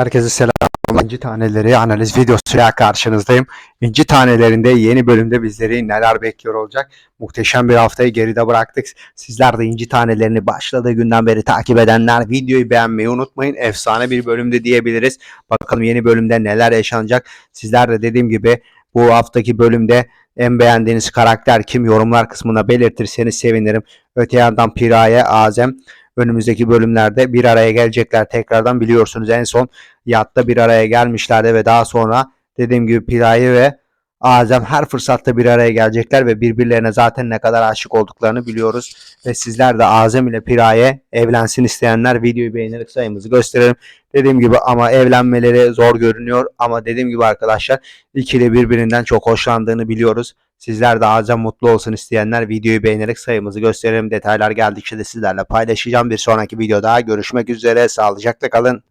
Herkese selam. İnci Taneleri analiz videosuyla karşınızdayım. İnci Tanelerinde yeni bölümde bizleri neler bekliyor olacak? Muhteşem bir haftayı geride bıraktık. Sizler de İnci Tanelerini başladığı günden beri takip edenler videoyu beğenmeyi unutmayın. Efsane bir bölümde diyebiliriz. Bakalım yeni bölümde neler yaşanacak. Sizler de dediğim gibi bu haftaki bölümde en beğendiğiniz karakter kim yorumlar kısmına belirtirseniz sevinirim. Öte yandan Piraye, Azem önümüzdeki bölümlerde bir araya gelecekler. Tekrardan biliyorsunuz en son yatta bir araya gelmişlerdi ve daha sonra dediğim gibi Piraye ve Azem her fırsatta bir araya gelecekler ve birbirlerine zaten ne kadar aşık olduklarını biliyoruz. Ve sizler de Azem ile Piraye evlensin isteyenler videoyu beğenerek sayımızı gösterelim. Dediğim gibi ama evlenmeleri zor görünüyor ama dediğim gibi arkadaşlar ikili birbirinden çok hoşlandığını biliyoruz. Sizler de Azem mutlu olsun isteyenler videoyu beğenerek sayımızı gösterelim. Detaylar geldikçe de sizlerle paylaşacağım. Bir sonraki videoda görüşmek üzere. Sağlıcakla kalın.